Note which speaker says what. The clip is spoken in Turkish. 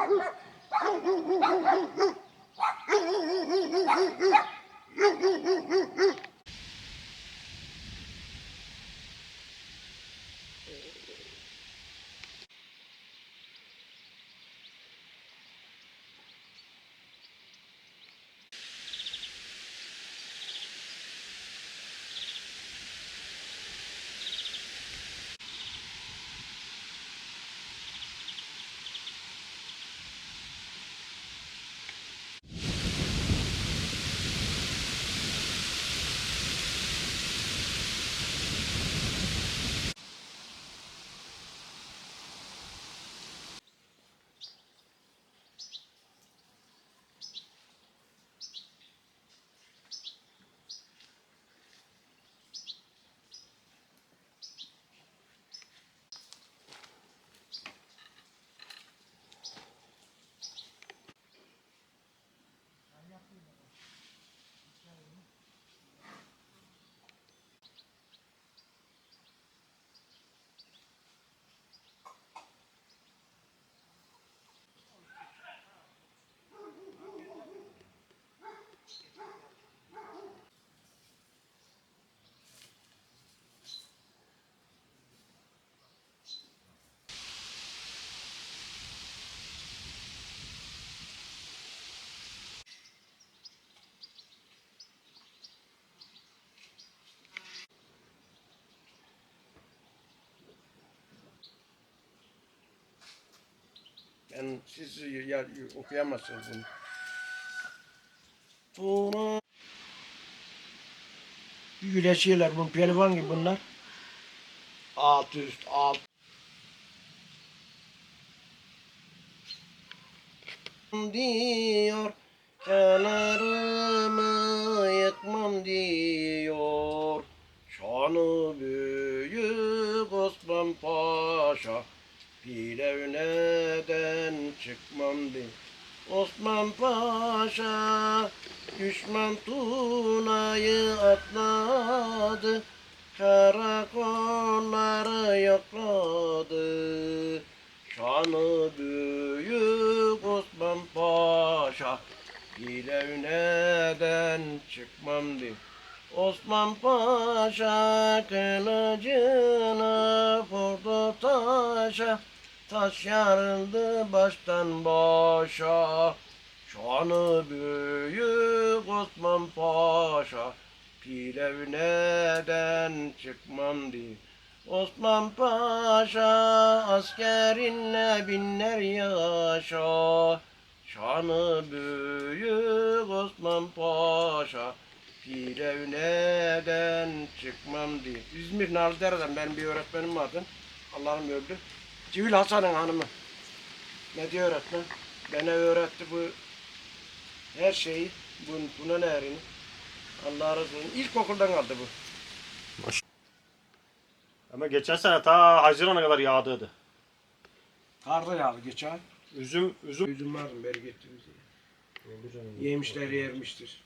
Speaker 1: Thank you. Yani siz ya, okuyamazsınız bunu. Tuğra. Güleşiyorlar bu pehlivan gibi bunlar. Alt üst alt. diyor kenarımı yıkmam diyor şanı büyük Osman Paşa Pirevneden çıkmam diyor Osman Paşa düşman Tuna'yı atladı. Karakolları yokladı. Şanı büyük Osman Paşa. Pirevneden çıkmam diyor Osman Paşa kılıcını vurdu taşa Taş yarıldı baştan başa Şanı büyük Osman Paşa Pirevneden çıkmam diye Osman Paşa askerinle binler yaşa Şanı büyük Osman Paşa Pirevneden çıkmam diye. İzmir Narlıdere'den benim bir öğretmenim vardı. Allah'ım öldü. Civil Hasan'ın hanımı. Ne diyor öğretmen? Bana öğretti bu her şeyi. Bu, buna ne erini? Allah razı olsun. İlkokuldan aldı bu.
Speaker 2: Ama geçen sene ta Haziran'a kadar yağdıydı.
Speaker 1: Karda yağdı geçen.
Speaker 2: Üzüm, üzüm.
Speaker 1: Üzüm vardı beri getirdi. Yemişler yermiştir.